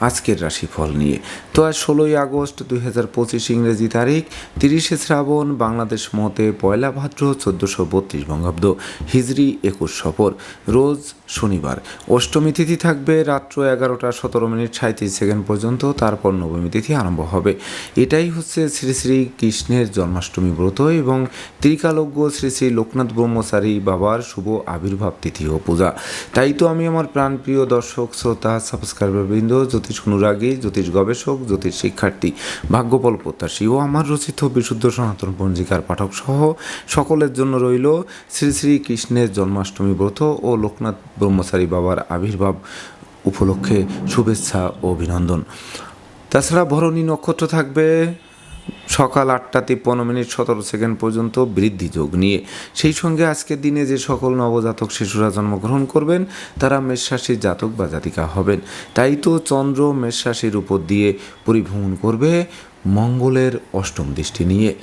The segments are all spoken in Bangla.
আজকের রাশিফল নিয়ে। তো আজ ষোলোই আগস্ট দুই হাজার পঁচিশ ইংরেজি তারিখ, তিরিশে শ্রাবণ, বাংলাদেশ মতে পয়লা ভাদ্র, চোদ্দোশো বত্রিশ বঙ্গাব্দ, হিজরি একুশ সফর। রোজ শনিবার। অষ্টমী তিথি থাকবে রাত্র এগারোটা সতেরো মিনিট সাঁত্রিশ সেকেন্ড পর্যন্ত, তারপর নবমী তিথি আরম্ভ হবে। এটাই হচ্ছে শ্রী শ্রী কৃষ্ণের জন্মাষ্টমী ব্রত এবং ত্রিকালজ্ঞ শ্রী শ্রী লোকনাথ ব্রহ্মচারী বাবার শুভ আবির্ভাব তিথি ও পূজা। তাই তো আমি আমার প্রাণপ্রিয় দর্শক, শ্রোতা, সাবস্ক্রাইবারবৃন্দ জ্যোতিষ অনুরাগী জ্যোতিষ গবেষক, জ্যোতিষ শিক্ষার্থী, ভাগ্যপল প্রত্যাশী ও আমার রচিত বিশুদ্ধ সনাতন পঞ্জিকার পাঠক সহ সকলের জন্য রইল শ্রী শ্রী কৃষ্ণের জন্মাষ্টমী ব্রত ও লোকনাথ ব্রহ্মচারী বাবার আবির্ভাব উপলক্ষে শুভেচ্ছা ও অভিনন্দন। তাছাড়া ভরণী নক্ষত্র থাকবে সকাল আটটা তিপ্পান্ন মিনিট সতেরো সেকেন্ড পর্যন্ত বৃদ্ধি যোগ নিয়ে। সেই সঙ্গে আজকের দিনে যে সকল নবজাতক শিশুরা জন্মগ্রহণ করবেন, তারা মেষরাশির জাতক বা জাতিকা হবেন। তাই তো চন্দ্র মেষরাশির উপর দিয়ে পরিভ্রমণ করবে। মঙ্গলের অষ্টম দৃষ্টি নিয়ে।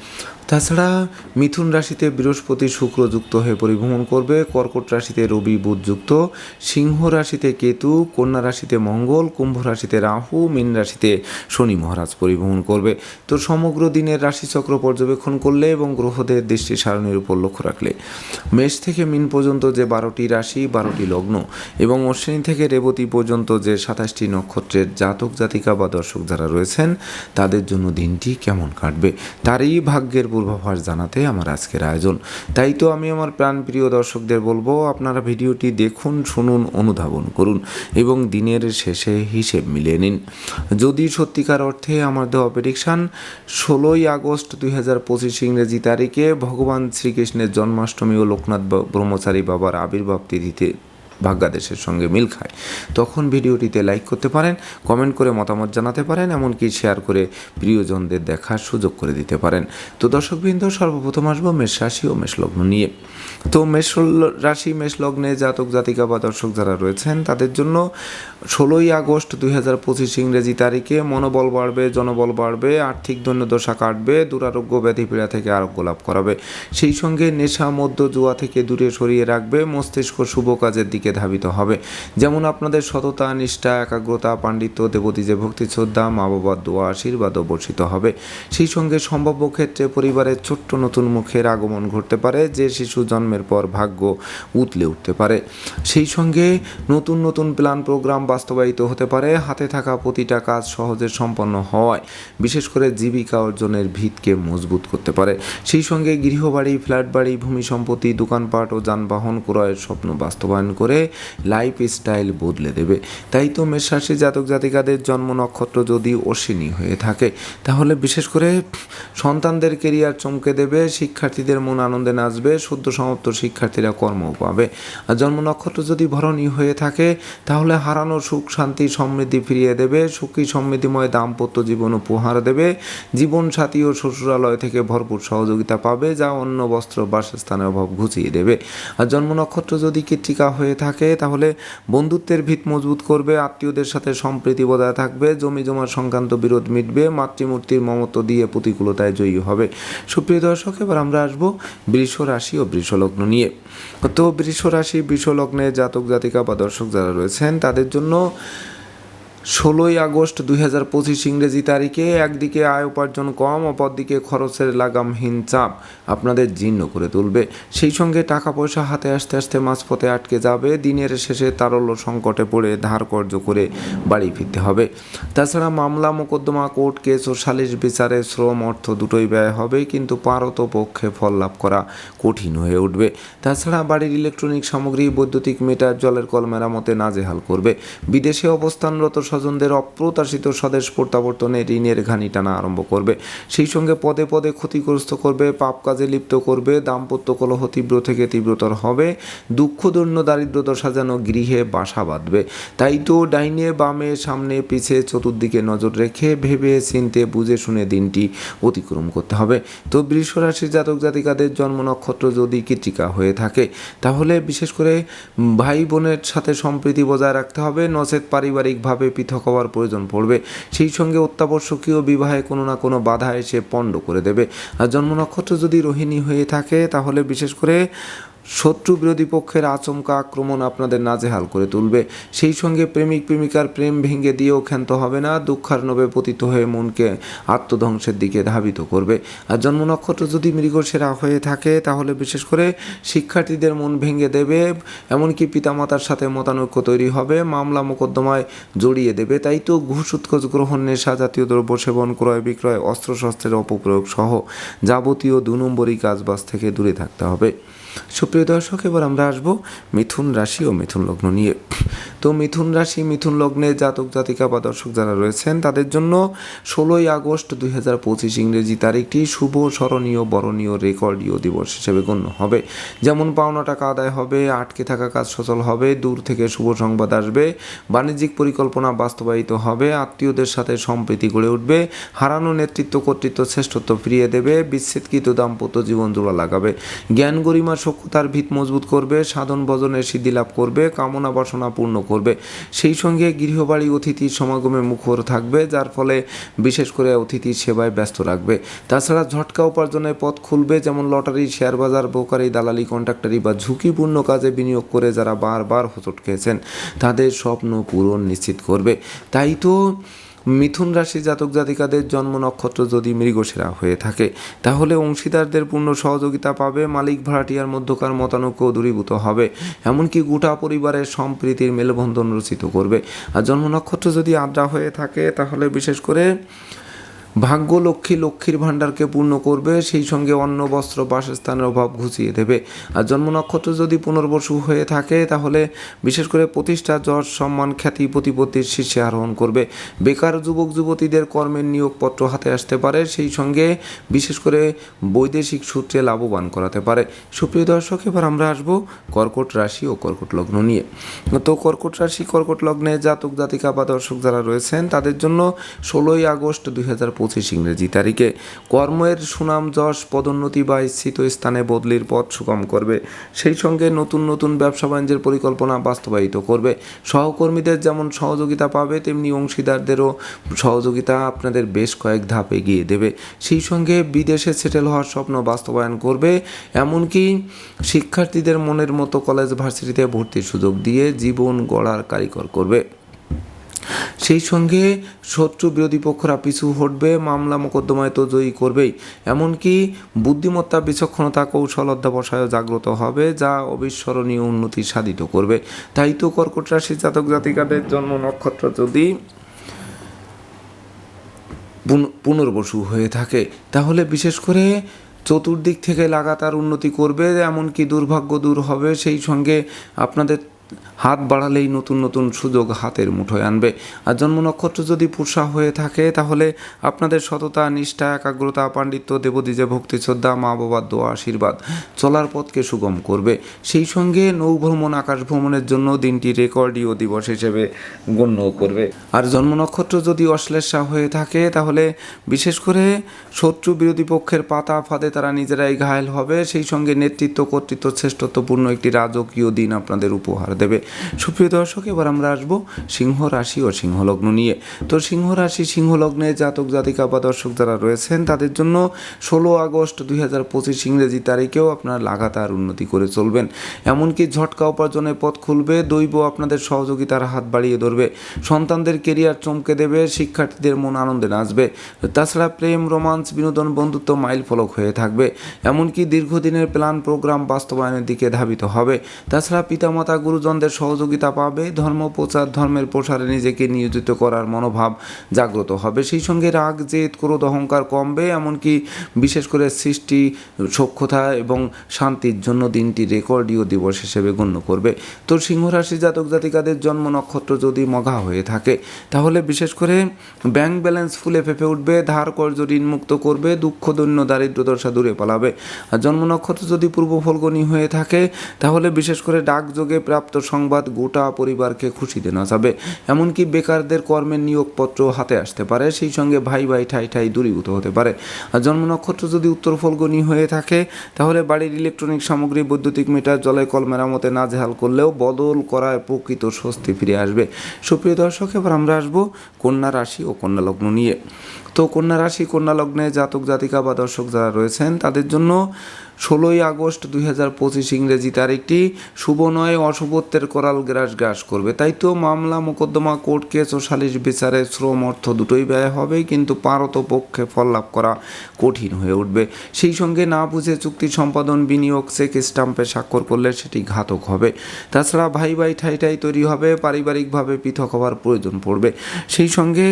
তাছাড়া মিথুন রাশিতে বৃহস্পতি শুক্র যুক্ত হয়ে পরিভ্রমণ করবে। কর্কট রাশিতে রবি, বুধ যুক্ত। সিংহ রাশিতে কেতু, কন্যা রাশিতে মঙ্গল, কুম্ভ রাশিতে রাহু, মীন রাশিতে শনি মহারাজ পরিভ্রমণ করবে। তো সমগ্র দিনের রাশিচক্র পর্যবেক্ষণ করলে এবং গ্রহদের দৃষ্টি সারণীর উপর লক্ষ্য রাখলে। মেষ থেকে মিন পর্যন্ত যে বারোটি রাশি, বারোটি লগ্ন এবং অশ্বিনী থেকে রেবতী পর্যন্ত যে সাতাশটি নক্ষত্রের জাতক জাতিকা বা দর্শক যারা রয়েছেন, তাদের জন্য দিনটি কেমন কাটবে তারই ভাগ্যের পূর্বাভাস জানাতে আমার আজকের আয়োজন। তাই তো আমি আমার প্রাণপ্রিয় দর্শকদের বলব, আপনারা ভিডিওটি দেখুন, শুনুন, অনুধাবন করুন এবং দিনের শেষে হিসেব মিলিয়ে নিন। যদি সত্যিকার অর্থে আমার দেওয়া প্রেডিকশান ষোলোই আগস্ট দুই হাজার পঁচিশ ইংরেজি তারিখে ভগবান শ্রীকৃষ্ণের জন্মাষ্টমী ও লোকনাথ ব্রহ্মচারী বাবার আবির্ভাব তিথিতে ভাগ্যাদেশের সঙ্গে মিল খায়। তখন ভিডিওটিতে লাইক করতে পারেন কমেন্ট করে মতামত জানাতে পারেন, এমনকি শেয়ার করে প্রিয়জনদের দেখার সুযোগ করে দিতে পারেন। তো দর্শকবৃন্দ, সর্বপ্রথম আসব মেষ রাশি ও মেষ লগ্ন নিয়ে। তো মেষ রাশি, মেষ লগ্নে জাতক, জাতিকা বা দর্শক যারা রয়েছেন, তাদের জন্য ষোলোই আগস্ট দুই হাজার পঁচিশ ইংরেজি তারিখে মনোবল বাড়বে, জনবল বাড়বে, আর্থিক দৈন্যদশা কাটবে, দুরারোগ্য ব্যাধি পীড়া থেকে আরোগ্য লাভ করাবে। সেই সঙ্গে নেশা মধ্য জুয়া থেকে দূরে সরিয়ে রাখবে, মস্তিষ্ক শুভ কাজের দিকে ধাবিত হবে। যেমন আপনাদের সততা, নিষ্ঠা, একাগ্রতা, পাণ্ডিত্য, দেবতী যে ভক্তি, শ্রদ্ধা, মা বাবার দোয়া, আশীর্বাদও বর্ষিত হবে। সেই সঙ্গে সম্ভাব্য ক্ষেত্রে পরিবারের ছোট্ট নতুন মুখের আগমন ঘটতে পারে, যে শিশু জন্মের পর ভাগ্য উতলে উঠতে পারে। সেই সঙ্গে নতুন নতুন প্ল্যান প্রোগ্রাম বাস্তবায়িত হতে পারে, হাতে থাকা প্রতিটা কাজ সহজে সম্পন্ন হওয়ায়, বিশেষ করে জীবিকা অর্জনের ভিতকে মজবুত করতে পারে। সেই সঙ্গে গৃহবাড়ি ফ্ল্যাট বাড়ি ভূমি সম্পত্তি, দোকানপাট ও যানবাহন ক্রয়ের স্বপ্ন বাস্তবায়ন করে লাইফ স্টাইল বদলে দেবে। তাই তো মেষরাশি জাতক জাতিকাদের জন্ম নক্ষত্র যদি অশ্বিনী হয়ে থাকে, তাহলে বিশেষ করে সন্তানদের কেরিয়ার চমকে দেবে, শিক্ষার্থীদের মন আনন্দে নাচবে সদ্য সমাপ্ত শিক্ষার্থীরা কর্মও পাবে। আর জন্ম নক্ষত্র যদি ভরণী হয়ে থাকে, তাহলে হারানো সুখ, শান্তি, সমৃদ্ধি ফিরিয়ে দেবে, সুখী, সমৃদ্ধিময়, দাম্পত্য জীবন উপহার দেবে জীবন সাথী ও শ্বশুরালয় থেকে ভরপুর সহযোগিতা পাবে, যা অন্য বস্ত্র, বাসস্থানের অভাব ঘুচিয়ে দেবে। আর জন্ম নক্ষত্র যদি কৃত্তিকা হয়ে থাকে তাহলে বন্ধুত্বের ভিত মজবুত করবে, আত্মীয়দের সাথে সম্প্রীতি বজায় থাকবে, জমি জমার সংক্রান্ত বিরোধ মিটবে, মাতৃমূর্তির মমত্ব দিয়ে প্রতিকূলতায় জয়ী হবে। সুপ্রিয় দর্শক, এবার আমরা আসব বৃষ রাশি ও বৃষলগ্ন নিয়ে। তো বৃষ রাশি বৃষলগ্নে জাতক জাতিকা বা দর্শক যারা রয়েছেন, তাদের জন্য ষোলোই আগস্ট দুই হাজার পঁচিশ ইংরেজি তারিখে একদিকে আয় উপার্জন কম, অপরদিকে খরচের লাগামহীন চাপ আপনাদের জীর্ণ করে তুলবে। সেই সঙ্গে টাকা পয়সা হাতে আসতে আসতে মাঝপথে আটকে যাবে। দিনের শেষে তারল্য সংকটে পড়ে ধার কর্য করে বাড়ি ফিরতে হবে। তাছাড়া মামলা, মোকদ্দমা, কোর্ট কেস ও সালিশ বিচারে শ্রম, অর্থ দুটোই ব্যয় হবে, কিন্তু পারত পক্ষে ফল লাভ করা কঠিন হয়ে উঠবে। তাছাড়া বাড়ির ইলেকট্রনিক সামগ্রী, বৈদ্যুতিক মিটার, জলের কল মেরামতে নাজেহাল করবে। বিদেশে অবস্থানরত স্বজনদের অপ্রত্যাশিত স্বদেশ প্রত্যাবর্তনে ঋণের ঘানি টানা আরম্ভ করবে। সেই সঙ্গে পদে পদে ক্ষতিগ্রস্ত করবে, পাপ কাজে লিপ্ত করবে, দাম্পত্য কলহ তীব্র থেকে তীব্রতর হবে, দুঃখ, দৈন্য, দারিদ্রতা যেন গৃহে বাসা বাঁধবে। তাই তো ডাইনে বামে সামনে পিছে চতুর্দিকে নজর রেখে ভেবে চিনতে বুঝে শুনে দিনটি অতিক্রম করতে হবে। তো বৃষ রাশির জাতক জাতিকাদের জন্ম নক্ষত্র যদি কৃতিকা হয়ে থাকে, তাহলে বিশেষ করে ভাই বোনের সাথে সম্প্রীতি বজায় রাখতে হবে। নচেত পারিবারিকভাবে পৃথক হওয়ার প্রয়োজন পড়বে। সেই সঙ্গে অত্যাবশ্যকীয় বিবাহে কোনো না কোনো বাধা এসে পণ্ড করে দেবে। আর জন্ম নক্ষত্র যদি রোহিণী হয়ে থাকে, তাহলে বিশেষ করে শত্রু বিরোধী পক্ষের আচমকা আক্রমণ আপনাদের নাজেহাল করে তুলবে। সেই সঙ্গে প্রেমিক প্রেমিকার প্রেম ভেঙে দিয়েও ক্ষান্ত হবে না দুঃখার্ণবে পতিত হয়ে মনকে আত্মধ্বংসের দিকে ধাবিত করবে। আর জন্ম নক্ষত্র যদি মৃগসেরা হয়ে থাকে, তাহলে বিশেষ করে শিক্ষার্থীদের মন ভেঙে দেবে, এমনকি পিতামাতার সাথে মতানৈক্য তৈরি হবে, মামলা মোকদ্দমায় জড়িয়ে দেবে। তাই তো ঘুষ, উৎকোচ, গ্রহণ, নেশা জাতীয় দ্রব্য সেবন, ক্রয় বিক্রয়, অস্ত্রশস্ত্রের অপপ্রয়োগ সহ যাবতীয় দু নম্বরই কাজবাজ থেকে দূরে থাকতে হবে। সুপ্রিয় দর্শক, এবার আমরা আসব মিথুন রাশি ও মিথুন লগ্ন নিয়ে। তো মিথুন রাশি, মিথুন লগ্নে জাতক, জাতিকা বা দর্শক যারা রয়েছেন, তাদের জন্য ষোলোই আগস্ট দুই হাজার পঁচিশ ইংরেজি তারিখটি শুভ, স্মরণীয়, বরণীয়, রেকর্ডীয় দিবস হিসেবে গণ্য হবে। যেমন পাওনা টাকা আদায় হবে, আটকে থাকা কাজ সচল হবে, দূর থেকে শুভ সংবাদ আসবে, বাণিজ্যিক পরিকল্পনা বাস্তবায়িত হবে, আত্মীয়দের সাথে সম্প্রীতি গড়ে উঠবে, হারানো নেতৃত্ব কর্তৃত্ব শ্রেষ্ঠত্ব ফিরিয়ে দেবে, বিচ্ছেদকৃত দাম্পত্য জীবন জোড়া লাগাবে। জ্ঞান গরিমা সক্ষতার ভিত মজবুত করবে, সাধন ভজনের সিদ্ধি লাভ করবে, কামনা বাসনা পূর্ণ করবে। সেই সঙ্গে গৃহবাড়ি অতিথির সমাগমে মুখর থাকবে, যার ফলে বিশেষ করে অতিথির সেবায় ব্যস্ত রাখবে। তাছাড়া ঝটকা উপার্জনের পথ খুলবে, যেমন লটারি, শেয়ার বাজার ব্রোকারি দালালি, কন্ট্রাক্টারি বা ঝুঁকিপূর্ণ কাজে বিনিয়োগ করে যারা বারবার হোঁচট খেয়েছেন, তাদের স্বপ্ন পূরণ নিশ্চিত করবে। তাই তো মিথুন রাশি জাতক জাতিকাদের জন্ম নক্ষত্র যদি মৃগসেরা হয়ে থাকে, তাহলে অংশীদারদের পূর্ণ সহযোগিতা পাবে, মালিক ভাড়াটিয়ার মধ্যকার মতানৈক্য দূরীভূত হবে, এমনকি গোটা পরিবারের সম্প্রীতির মেলবন্ধন রচিত করবে। আর জন্ম নক্ষত্র যদি আদ্রা হয়ে থাকে, তাহলে বিশেষ করে ভাগ্য লক্ষ্মী, লক্ষ্মীর ভাণ্ডারকে পূর্ণ করবে, সেই সঙ্গে অন্ন, বস্ত্র, বাসস্থানের অভাব ঘুচিয়ে দেবে। আর জন্ম নক্ষত্র যদি পুনর্বসু হয়ে থাকে, তাহলে বিশেষ করে প্রতিষ্ঠা, যশ, সম্মান, খ্যাতি, প্রতিপত্তির শীর্ষে আরোহণ করবে। বেকার যুবক, যুবতীদের কর্মের নিয়োগপত্র হাতে আসতে পারে, সেই সঙ্গে বিশেষ করে বৈদেশিক সূত্রে লাভবান করাতে পারে। সুপ্রিয় দর্শক, এবার আমরা আসব কর্কট রাশি ও কর্কট লগ্ন নিয়ে। তো কর্কট রাশি, কর্কট লগ্নে জাতক, জাতিকা বা দর্শক যারা রয়েছেন, তাদের জন্য ষোলোই আগস্ট দুই হাজার পঁচিশ ইংরেজি তারিখে। কর্মের সুনাম যশ, পদোন্নতি বা স্থিত স্থানে বদলির পথ সুগম করবে। সেই সঙ্গে নতুন নতুন ব্যবসা বাণিজ্যের পরিকল্পনা বাস্তবায়িত করবে। সহকর্মীদের যেমন সহযোগিতা পাবে, তেমনি অংশীদারদেরও সহযোগিতা আপনাদের বেশ কয়েক ধাপ এগিয়ে দেবে। সেই সঙ্গে বিদেশে সেটেল হওয়ার স্বপ্ন বাস্তবায়ন করবে। এমনকি শিক্ষার্থীদের মনের মতো কলেজ ভার্সিটিতে ভর্তির সুযোগ দিয়ে জীবন গড়ার কারিকর করবে। সেই সঙ্গে শত্রু বিরোধী পক্ষরা পিছু হটবে, মামলা মোকদ্দমায় তো জয়ী করবেই। এমনকি বুদ্ধিমত্তা, বিচক্ষণতা, কৌশল অধ্যাবসায় জাগ্রত হবে, যা অবিস্মরণীয় উন্নতি সাধিত করবে। তাই তো কর্কট রাশি জাতক জাতিকাদের জন্ম নক্ষত্র যদি পুন- পুনর্বসু হয়ে থাকে, তাহলে বিশেষ করে চতুর্দিক থেকে লাগাতার উন্নতি করবে, এমনকি দুর্ভাগ্য দূর হবে। সেই সঙ্গে আপনাদের হাত বাড়ালেই নতুন নতুন সুযোগ হাতের মুঠোয় আনবে। আর জন্ম নক্ষত্র যদি পুষা হয়ে থাকে, তাহলে আপনাদের সততা, নিষ্ঠা, একাগ্রতা, পাণ্ডিত্য, দেবদীজে ভক্তি, শ্রদ্ধা, মা বাবার দোয়া, আশীর্বাদ চলার পথকে সুগম করবে। সেই সঙ্গে নৌভ্রমণ আকাশ ভ্রমণের জন্য দিনটি রেকর্ডীয় দিবস হিসেবে গণ্য করবে। আর জন্ম নক্ষত্র যদি অশ্লেষা হয়ে থাকে, তাহলে বিশেষ করে শত্রু বিরোধী পক্ষের পাতা ফাঁদে তারা নিজেরাই ঘায়েল হবে। সেই সঙ্গে নেতৃত্ব, কর্তৃত্ব, শ্রেষ্ঠত্বপূর্ণ একটি রাজকীয় দিন আপনাদের উপহার দেবে। সুপ্রিয় দর্শক, এবার আমরা আসব সিংহ রাশি ও সিংহ লগ্ন নিয়ে। তো সিংহ রাশি, সিংহ লগ্নে জাতক, জাতিকা বা দর্শক যারা রয়েছেন, তাদের জন্য ষোলো আগস্ট দুই হাজার পঁচিশ ইংরেজি তারিখেও আপনারা লাগাতার উন্নতি করে চলবেন। এমনকি ঝটকা উপার্জনের পথ খুলবে, দৈব আপনাদের সহযোগিতার হাত বাড়িয়ে ধরবে। সন্তানদের কেরিয়ার চমকে দেবে, শিক্ষার্থীদের মন আনন্দে নাচবে। তাছাড়া প্রেম, রোমান্স, বিনোদন, বন্ধুত্ব মাইল ফলক হয়ে থাকবে। এমনকি দীর্ঘদিনের প্ল্যান, প্রোগ্রাম বাস্তবায়নের দিকে ধাবিত হবে। তাছাড়া পিতামাতা গুরুজনদের সহযোগিতা পাবে। ধর্ম, প্রচার, ধর্মের প্রসারে নিজেকে নিয়োজিত করার মনোভাব জাগ্রত হবে। সেই সঙ্গে রাগ, জেদ, ক্রোধ, অহংকার কমবে, এমনকি বিশেষ করে সৃষ্টি, সক্ষতা এবং শান্তির জন্য দিনটি রেকর্ডীয় দিবস হিসেবে গণ্য করবে। তো সিংহ রাশি জাতক জাতিকাদের জন্ম নক্ষত্র যদি মঘা হয়ে থাকে, তাহলে বিশেষ করে ব্যাংক ব্যালেন্স ফুলে ফেপে উঠবে, ধার কর্য ঋণ মুক্ত করবে, দুঃখ, দৈন্য, দারিদ্র দশা দূরে পালাবে। আর জন্ম নক্ষত্র যদি পূর্ব ফলগণী হয়ে থাকে, তাহলে বিশেষ করে ডাকযোগে প্রাপ্ত সংবাদ গোটা পরিবারকে খুশিতে নাচাবে এমনকি বেকারদের কর্মের নিয়োগপত্র হাতে আসতে পারে, সেই সঙ্গে ভাই ভাই ঠাই ঠাই দূরীভূত হতে পারে। আর জন্ম নক্ষত্র যদি উত্তর ফলগণী হয়ে থাকে, তাহলে বাড়ির ইলেকট্রনিক সামগ্রী, বৈদ্যুতিক মিটার জলে কল মেরামতে নাজেহাল করলেও বদল করায় প্রকৃত স্বস্তি ফিরে আসবে। সুপ্রিয় দর্শক, এবার আমরা আসব কন্যা রাশি ও কন্যা লগ্ন নিয়ে। তো কন্যা রাশি, কন্যা লগ্নে জাতক জাতিকা বা দর্শক যারা রয়েছেন, তাদের জন্য ষোলোই আগস্ট দুই হাজার পঁচিশ ইংরেজি তারিখটি শুভ নয়, অশুভত্বের করাল গ্রাস গ্রাস করবে। তাই তো মামলা, মোকদ্দমা, কোর্ট কেস ও সালিশ বিচারে শ্রম, অর্থ দুটোই ব্যয় হবে, কিন্তু পারত পক্ষে ফল লাভ করা কঠিন হয়ে উঠবে। সেই সঙ্গে না বুঝে চুক্তি সম্পাদন, বিনিয়োগ, চেক স্টাম্পে স্বাক্ষর করলে সেটি ঘাতক হবে। তাছাড়া ভাই ভাই ঠাই ঠাই তৈরি হবে, পারিবারিকভাবে পৃথক হওয়ার প্রয়োজন পড়বে। সেই সঙ্গে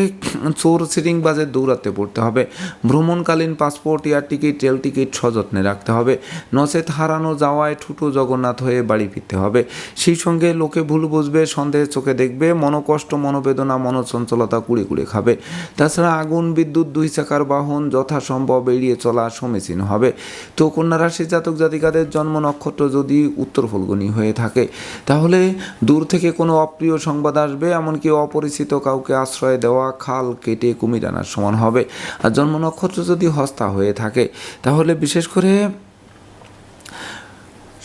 চোর সিটিংবাজের দৌড়াতে পড়তে হবে। ভ্রমণকালীন passport, air ticket, rail ticket সযত্নে রাখতে হবে। নচেত হারানো যাওয়ায় ঠুটো জগন্নাথ হয়ে বাড়ি ফিরতে হবে। সেই সঙ্গে লোকে ভুল বুঝবে সন্দেহের চোখে দেখবে, মনোকষ্ট, মনোবেদনা, মনোচঞ্চলতা কুড়ে কুড়ে খাবে। তাছাড়া আগুন, বিদ্যুৎ, দুই চাকার বাহন যথাসম্ভব এড়িয়ে চলা সমীচীন হবে। তো কন্যা রাশি জাতক জাতিকাদের জন্ম নক্ষত্র যদি উত্তর ফলগুনি হয়ে থাকে, তাহলে দূর থেকে কোনো অপ্রিয় সংবাদ আসবে, এমনকি অপরিচিত কাউকে আশ্রয় দেওয়া, খাল কেটে কুমির আনার সমান হবে। আর জন্ম নক্ষত্র যদি হস্তা হয়ে থাকে, তাহলে বিশেষ করে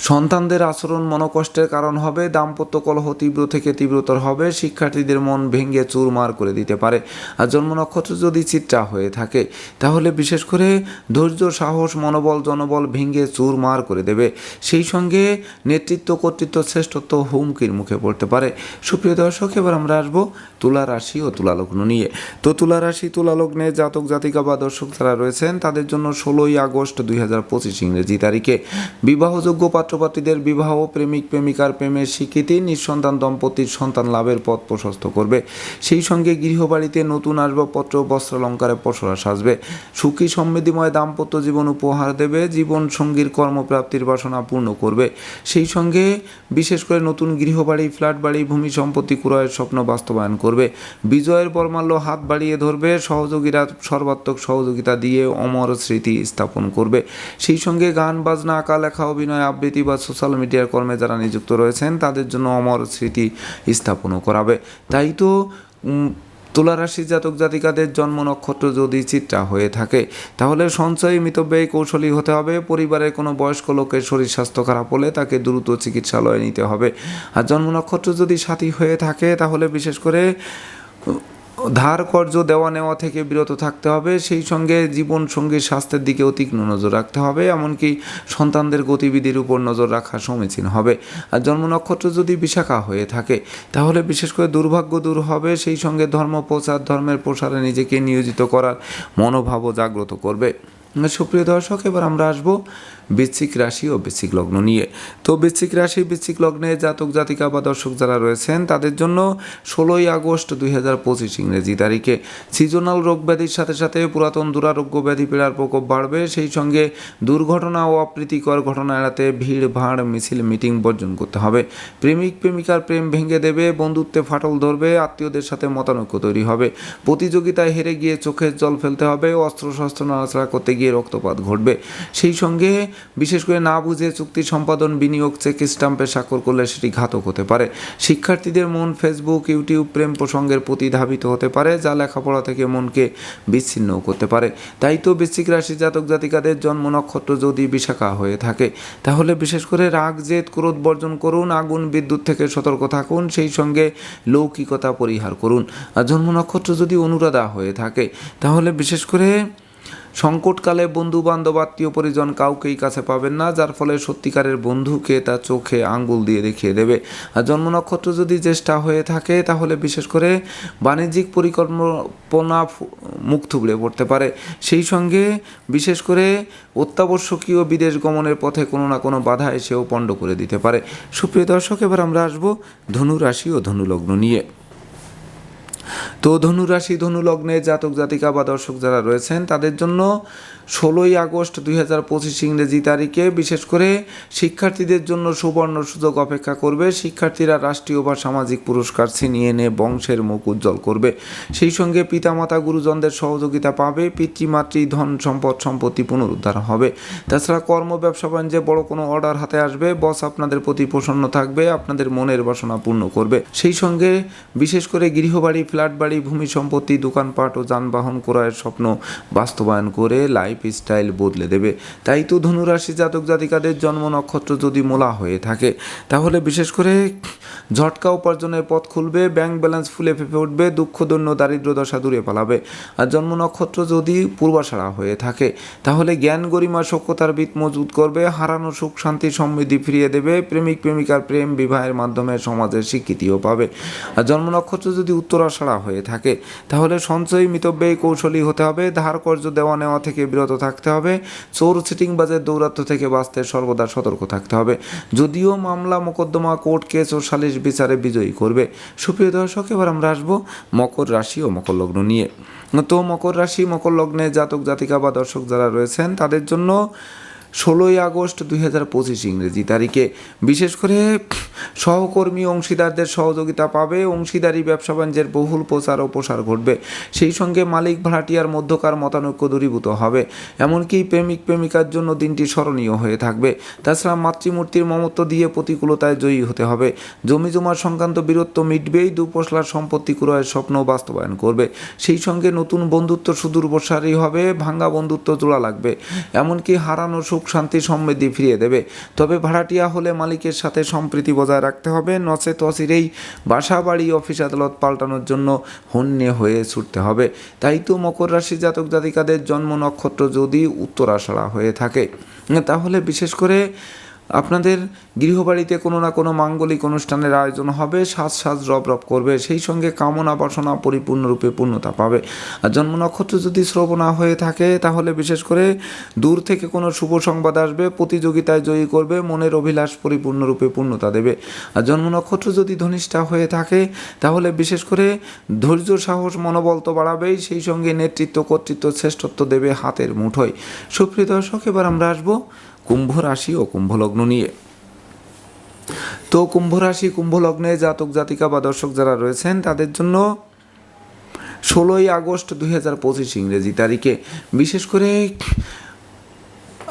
সন্তানদের আচরণ মনোকষ্টের কারণ হবে, দাম্পত্য কলহ তীব্র থেকে তীব্রতর হবে, শিক্ষার্থীদের মন ভেঙে চুরমার করে দিতে পারে আর জন্ম নক্ষত্র যদি চিত্রা হয়ে থাকে, তাহলে বিশেষ করে ধৈর্য, সাহস, মনোবল, জনবল ভেঙে চুরমার করে দেবে। সেই সঙ্গে নেতৃত্ব, কর্তৃত্ব, শ্রেষ্ঠত্ব হুমকির মুখে পড়তে পারে। সুপ্রিয় দর্শক, এবার আমরা আসব তুলা রাশি ও তুলা লগ্ন নিয়ে। তো তুলা রাশি জাতক, জাতিকা বা দর্শক যারা রয়েছেন, তাদের জন্য ষোলোই আগস্ট দুই হাজার পঁচিশ ইংরেজি তারিখে। বিবাহযোগ্য পাত্রপাত্রীদের বিবাহ, প্রেমিক, প্রেমিকার প্রেমের স্বীকৃতি, নিঃসন্তান, দম্পতির সন্তান লাভের পথ প্রশস্ত করবে। সেই সঙ্গে গৃহবাড়িতে নতুন আসবাবপত্র, বস্ত্রালঙ্কারে পসরা সাজবে। সুখী সমৃদ্ধিময় দাম্পত্য জীবন উপহার দেবে। জীবন সঙ্গীর কর্মপ্রাপ্তির বাসনা পূর্ণ করবে। সেই সঙ্গে বিশেষ করে নতুন গৃহবাড়ি ফ্ল্যাট বাড়ি ভূমি সম্পত্তি ক্রয়ের স্বপ্ন বাস্তবায়ন করবে। বিজয়ের বর্মাল্য হাত বাড়িয়ে ধরবে। সহযোগীরা সর্বাত্মক সহযোগিতা দিয়ে অমর স্মৃতি স্থাপন করবে। সেই সঙ্গে গান, বাজনা, আঁকা, লেখা, অভিনয়, আবৃত্তি বা সোশ্যাল মিডিয়ার কর্মে যারা নিযুক্ত রয়েছেন তাদের জন্য অমর স্মৃতি স্থাপনও করাবে তাই তো উম, তুলা রাশি জাতক জাতিকাদের জন্ম নক্ষত্র যদি চিত্রা হয়ে থাকে তাহলে সঞ্চয়ী মিতব্যয়ী কৌশলী হতে হবে। পরিবারের কোনো বয়স্ক লোকের শরীর স্বাস্থ্য খারাপ হলে তাকে দ্রুত চিকিৎসালয়ে নিতে হবে। আর জন্ম নক্ষত্র যদি সাথী হয়ে থাকে তাহলে বিশেষ করে ধার কর্য, দেওয়া নেওয়া থেকে বিরত থাকতে হবে। সেই সঙ্গে জীবন সঙ্গীর স্বাস্থ্যের দিকে তীক্ষ্ণ নজর রাখতে হবে। এমনকি সন্তানদের গতিবিধির উপর নজর রাখা সমীচীন হবে। আর জন্ম নক্ষত্র যদি বিশাখা হয়ে থাকে, তাহলে বিশেষ করে দুর্ভাগ্য দূর হবে। সেই সঙ্গে ধর্ম প্রচার ধর্মের প্রসারে নিজেকে নিয়োজিত করার মনোভাবও জাগ্রত করবে। সুপ্রিয় দর্শক, এবার আমরা আসব বৃশ্চিক রাশি ও বৃশ্চিক লগ্ন নিয়ে। তো বৃশ্চিক রাশি, বৃশ্চিক লগ্নে জাতক, জাতিকা বা দর্শক যারা রয়েছেন, তাদের জন্য ষোলোই আগস্ট দুই হাজার পঁচিশ ইংরেজি তারিখে। সিজনাল রোগ ব্যাধির সাথে সাথে পুরাতন দুরারোগ্য ব্যাধি পীড়ার প্রকোপ বাড়বে। সেই সঙ্গে দুর্ঘটনা ও অপ্রীতিকর ঘটনা এড়াতে ভিড়, ভাড়, মিছিল, মিটিং বর্জন করতে হবে। প্রেমিক, প্রেমিকার প্রেম ভেঙে দেবে, বন্ধুত্বে ফাটল ধরবে, আত্মীয়দের সাথে মতানৈক্য তৈরি হবে। প্রতিযোগিতায় হেরে গিয়ে চোখের জল ফেলতে হবে অস্ত্র শস্ত্র নাড়াচাড়া করতে গিয়ে রক্তপাত ঘটবে। সেই সঙ্গে বিশেষ করে না বুঝে চুক্তি সম্পাদন, বিনিয়োগ, চেক স্টাম্পে স্বাক্ষর করলে সেটি ঘাতক হতে পারে। শিক্ষার্থীদের মন ফেসবুক ইউটিউব প্রেম প্রসঙ্গের প্রতি ধাবিত হতে পারে, যা লেখাপড়া থেকে মনকে বিচ্ছিন্ন করতে পারে। তাই তো বৃশ্চিক রাশি জাতক জাতিকাদের জন্ম নক্ষত্র যদি বিশাখা হয়ে থাকে, তাহলে বিশেষ করে রাগ, জেদ, ক্রোধ বর্জন করুন, আগুন, বিদ্যুৎ থেকে সতর্ক থাকুন, সেই সঙ্গে লৌকিকতা পরিহার করুন। আর জন্ম নক্ষত্র যদি অনুরাধা হয়ে থাকে, তাহলে বিশেষ করে সংকটকালে বন্ধু বান্ধব আত্মীয় পরিজন কাউকেই কাছে পাবেন না, যার ফলে সত্যিকারের বন্ধুকে তার চোখে আঙ্গুল দিয়ে দেখিয়ে দেবে। আর জন্ম নক্ষত্র যদি জ্যেষ্ঠা হয়ে থাকে, তাহলে বিশেষ করে বাণিজ্যিক পরিকল্পনা মুখ থুবড়ে পড়তে পারে। সেই সঙ্গে বিশেষ করে অত্যাবশ্যকীয় বিদেশ গমনের পথে কোনো না কোনো বাধা এসেও পণ্ড করে দিতে পারে। সুপ্রিয় দর্শক, এবার আমরা আসব ধনু রাশি ও ধনুলগ্ন নিয়ে। তো ধনুরাশি ধনু লগ্নে জাতক, জাতিকা বা দর্শক যারা রয়েছেন, তাদের জন্য ষোলোই আগস্ট দুই হাজার পঁচিশ ইংরেজি তারিখে বিশেষ করে শিক্ষার্থীদের জন্য সুবর্ণ সুযোগ অপেক্ষা করবে। শিক্ষার্থীরা রাষ্ট্রীয় বা সামাজিক পুরস্কার ছিনিয়ে এনে বংশের মুখ উজ্জ্বল করবে। সেই সঙ্গে পিতামাতা, গুরুজনদের সহযোগিতা পাবে। পিতৃমাতৃ ধন সম্পদ সম্পত্তি পুনরুদ্ধার হবে। তাছাড়া কর্ম, ব্যবসা, বাণিজ্যে বড় কোনো অর্ডার হাতে আসবে। বস আপনাদের প্রতি প্রসন্ন থাকবে, আপনাদের মনের বাসনা পূর্ণ করবে। সেই সঙ্গে বিশেষ করে গৃহবাড়ি ফ্ল্যাট বাড়ি, ভূমি সম্পত্তি, দোকানপাট ও যানবাহন ক্রয়ের স্বপ্ন বাস্তবায়ন করে লাইফ স্টাইল বদলে দেবে। তাই তো ধনুরাশি জাতক জাতিকাদের জন্ম নক্ষত্র যদি মোলা হয়ে থাকে, তাহলে বিশেষ করে ঝটকা উপার্জনের পথ খুলবে, ব্যাংক ব্যালেন্স ফুলে ফেঁপে উঠবে, দুঃখ দুঃখদন্য দারিদ্র দশা দূরে পালাবে। আর জন্ম নক্ষত্র যদি পূর্বাশারা হয়ে থাকে, তাহলে জ্ঞান গরিমা সক্ষতার বিত মজবুত করবে, হারানো সুখ, শান্তি, সমৃদ্ধি ফিরিয়ে দেবে, প্রেমিক, প্রেমিকার প্রেম বিবাহের মাধ্যমে সমাজের স্বীকৃতিও পাবে। আর জন্ম নক্ষত্র যদি উত্তরাশারা হয়ে থাকে। তাহলে সঞ্চয়ী মিতব্যয়ী কৌশলী হতে হবে ধার কর্য দেওয়া নেওয়া থেকে বিরত থাকতে হবে, চোর সিটিংবাজের দৌরাত্ম থেকে বাঁচতে সর্বদা সতর্ক থাকতে হবে। যদিও মামলা মোকদ্দমা কোর্ট কেস ও সালিশ বিচারে বিজয়ী করবে। সুপ্রিয় দর্শক, এবার আমরা আসব মকর রাশি ও মকর লগ্ন নিয়ে। তো মকর রাশি, মকর লগ্নে জাতক জাতিকা বা দর্শক যারা রয়েছেন, তাদের জন্য ষোলোই আগস্ট দুই হাজার পঁচিশ ইংরেজি তারিখে। বিশেষ করে সহকর্মী অংশীদারদের সহযোগিতা পাবে, অংশীদারি, ব্যবসা বাণিজ্যের বহুল প্রচার ও প্রসার ঘটবে। সেই সঙ্গে মালিক ভাড়াটিয়ার মধ্যকার মতানৈক্য দূরীভূত হবে। এমনকি প্রেমিক প্রেমিকার জন্য দিনটি স্মরণীয় হয়ে থাকবে। তাছাড়া মাতৃমূর্তির মমত্ব দিয়ে প্রতিকূলতায় জয়ী হতে হবে। জমি জমার সংক্রান্ত বীরত্ব মিটবেই, দুপশলার সম্পত্তি ক্রয়ের স্বপ্ন বাস্তবায়ন করবে। সেই সঙ্গে নতুন বন্ধুত্ব সুদূর প্রসারী হবে, ভাঙ্গা বন্ধুত্ব জোড়া লাগবে। এমনকি হারানো সুখ, শান্তি, সমৃদ্ধি ফিরিয়ে দেবে। তবে ভাড়াটিয়া হলে মালিকের সাথে সম্প্রীতি বজায় রাখতে হবে। নচে তসিরেই বাসা, বাড়ি, অফিস, আদালত পাল্টানোর জন্য হন্যে হয়ে ছুটতে হবে। তাই তো মকর রাশি জাতক জাতিকাদের জন্ম নক্ষত্র যদি উত্তরাষড়া হয়ে থাকে। তাহলে বিশেষ করে আপনাদের গৃহবাড়িতে কোনো না কোনো মাঙ্গলিক অনুষ্ঠানের আয়োজন হবে, সাজ সাজ রব রব করবে, সেই সঙ্গে কামনা বাসনা পরিপূর্ণরূপে পূর্ণতা পাবে। আর জন্ম নক্ষত্র যদি শ্রবণা হয়ে থাকে, তাহলে বিশেষ করে দূর থেকে কোনো শুভ সংবাদ আসবে, প্রতিযোগিতায় জয়ী করবে, মনের অভিলাষ পরিপূর্ণরূপে পূর্ণতা দেবে। আর জন্ম নক্ষত্র যদি ধনিষ্ঠা হয়ে থাকে, তাহলে বিশেষ করে ধৈর্য, সাহস, মনোবল তো বাড়াবেই, সেই সঙ্গে নেতৃত্ব, কর্তৃত্ব, শ্রেষ্ঠত্ব দেবে হাতের মুঠোয়। সুপ্রিয় দর্শক, এবার আমরা আসব কুম্ভ রাশি ও কুম্ভলগ্ন নিয়ে। তো কুম্ভ রাশি কুম্ভ লগ্নে জাতক, জাতিকা বা দর্শক যারা রয়েছেন, তাদের জন্য ষোলোই আগস্ট দুই হাজার পঁচিশ ইংরেজি তারিখে। বিশেষ করে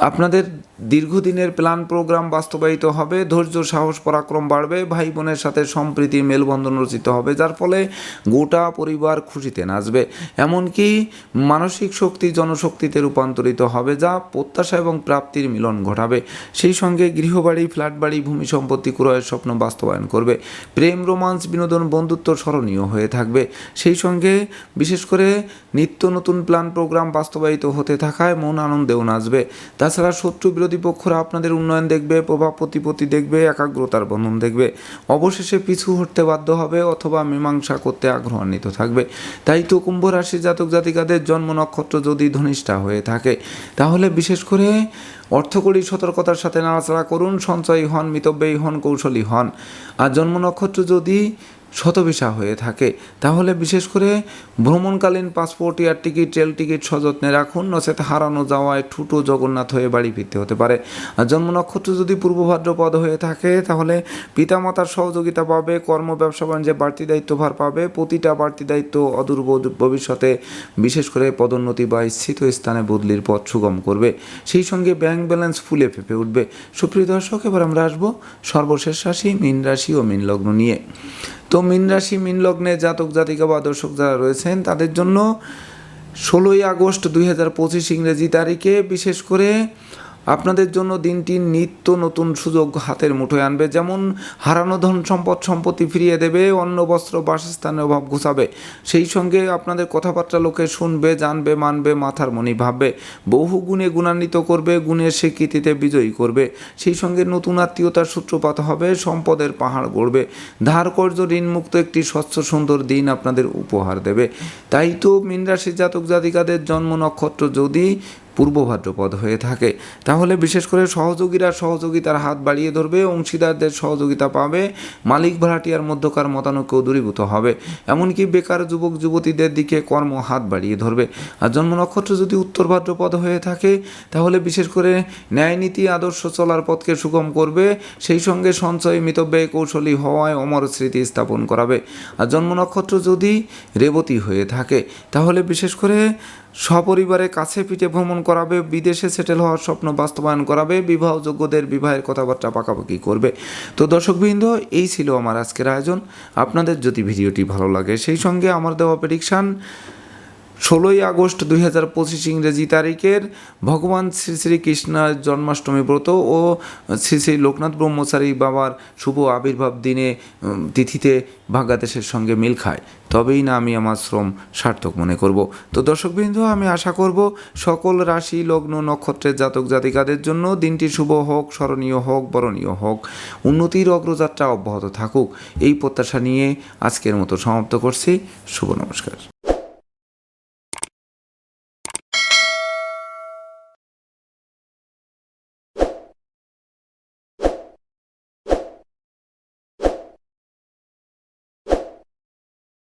আপনাদের দীর্ঘদিনের প্ল্যান প্রোগ্রাম বাস্তবায়িত হবে, ধৈর্য, সাহস, পরাক্রম বাড়বে ভাই বোনের সাথে সম্প্রীতি, মেলবন্ধন রচিত হবে, যার ফলে গোটা পরিবার খুশিতে নাচবে। এমনকি মানসিক শক্তি জনশক্তিতে রূপান্তরিত হবে, যা প্রত্যাশা এবং প্রাপ্তির মিলন ঘটাবে। সেই সঙ্গে গৃহবাড়ি ফ্ল্যাট বাড়ি ভূমি সম্পত্তি ক্রয়ের স্বপ্ন বাস্তবায়ন করবে। প্রেম, রোমান্স, বিনোদন, বন্ধুত্ব স্মরণীয় হয়ে থাকবে। সেই সঙ্গে বিশেষ করে নিত্য নতুন প্ল্যান প্রোগ্রাম বাস্তবায়িত হতে থাকায় মন আনন্দেও নাচবে। তাছাড়া শত্রু বিরোধী পক্ষরা আপনাদের উন্নয়ন দেখবে, প্রভাব প্রতিপত্তি দেখবে, একাগ্রতার বন্ধন দেখবে। অবশেষে পিছু হটতে বাধ্য হবে অথবা মীমাংসা করতে আগ্রহান্বিত থাকবে। তাই তো কুম্ভ রাশির জাতক জাতিকাদের জন্ম নক্ষত্র যদি ধনিষ্ঠা হয়ে থাকে, তাহলে বিশেষ করে অর্থকরী সতর্কতার সাথে নাড়াচাড়া করুন, সঞ্চয়ী হন, মিতব্যয়ী হন, কৌশলী হন। আর জন্ম নক্ষত্র যদি শতবিশা হয়ে থাকে। তাহলে বিশেষ করে ভ্রমণকালীন passport, air ticket, rail ticket সযত্নে রাখুন, নচেত হারানো যাওয়ায় ঠুটো জগন্নাথ হয়ে বাড়ি ফিরতে হতে পারে। আর জন্ম নক্ষত্র যদি পূর্ব ভাদ্রপদ হয়ে থাকে, তাহলে পিতামাতার সহযোগিতা পাবে, কর্ম, ব্যবসা, বাণিজ্যে বাড়তি দায়িত্বভার পাবে, প্রতিটা বাড়তি দায়িত্ব অদূর ভবিষ্যতে বিশেষ করে পদোন্নতি বা স্থিত স্থানে বদলির পথ সুগম করবে। সেই সঙ্গে ব্যাংক ব্যালেন্স ফুলে ফেপে উঠবে। সুপ্রিয় দর্শক, এবার আমরা আসব সর্বশেষ রাশি, মীন রাশি ও মীন লগ্ন নিয়ে। তো মিন রাশি, মিন লগ্নে জাতক, জাতিকা বা দর্শক যারা রয়েছেন, তাদের জন্য ষোলোই আগস্ট দুই হাজার পঁচিশ ইংরেজি তারিখে বিশেষ করে আপনাদের জন্য দিনটি নিত্য নতুন সুযোগ হাতের মুঠোয় আনবে। যেমন হারানো ধন সম্পদ সম্পত্তি ফিরিয়ে দেবে, অন্ন, বস্ত্র, বাসস্থানের অভাব ঘুষাবে সেই সঙ্গে আপনাদের কথাবার্তা লোকে শুনবে, জানবে, মানবে, মাথার মনি ভাববে। বহু গুণে গুণান্বিত করবে, গুণের স্বীকৃতিতে বিজয়ী করবে। সেই সঙ্গে নতুন আত্মীয়তার সূত্রপাত হবে, সম্পদের পাহাড় গড়বে। ধার কর্য ঋণমুক্ত একটি স্বচ্ছ সুন্দর দিন আপনাদের উপহার দেবে। তাই তো মীন রাশির জাতক জাতিকাদের জন্ম নক্ষত্র যদি পূর্ব ভাদ্রপদ হয়ে থাকে। তাহলে বিশেষ করে সহযোগীরা সহযোগিতার হাত বাড়িয়ে ধরবে, অংশীদারদের সহযোগিতা পাবে, মালিক ভাড়াটিয়ার মধ্যকার মতানৈক্য দূরীভূত হবে। এমনকি বেকার যুবক যুবতীদের দিকে কর্ম হাত বাড়িয়ে ধরবে। আর জন্ম নক্ষত্র যদি উত্তর ভাদ্রপদ হয়ে থাকে, তাহলে বিশেষ করে ন্যায়নীতি, আদর্শ চলার পথকে সুগম করবে, সেই সঙ্গে সঞ্চয়, মিতব্যয়, কৌশলী হওয়ায় অমর স্মৃতি স্থাপন করাবে। আর জন্ম নক্ষত্র যদি রেবতী হয়ে থাকে, তাহলে বিশেষ করে সপরিবারে কাছে পিঠে ভ্রমণ করাবে, বিদেশে সেটেল হওয়ার স্বপ্ন বাস্তবায়ন করাবে, বিবাহযোগ্যদের বিবাহের কথাবার্তা পাকাপাকি করবে। তো দর্শকবৃন্দ, এই ছিল আমার আজকের আয়োজন। আপনাদের যদি ভিডিওটি ভালো লাগে, সেই সঙ্গে আমার দেওয়া প্রেডিকশান ষোলোই আগস্ট দুই হাজার পঁচিশ ইংরেজি তারিখের ভগবান শ্রী শ্রী কৃষ্ণের জন্মাষ্টমী ব্রত ও শ্রী শ্রী লোকনাথ ব্রহ্মচারী বাবার শুভ আবির্ভাব দিনে তিথিতে ভাগ্যাদেশের সঙ্গে মিল খায়। তবেই না আমি আমার শ্রম সার্থক মনে করব। তো দর্শকবৃন্দ, আমি আশা করব সকল রাশি, লগ্ন, নক্ষত্রের জাতক জাতিকাদের জন্য দিনটি শুভ হোক, স্মরণীয় হোক, বরণীয় হোক, উন্নতির অগ্রযাত্রা অব্যাহত থাকুক। এই প্রত্যাশা নিয়ে আজকের মতো সমাপ্ত করছি। শুভ নমস্কার।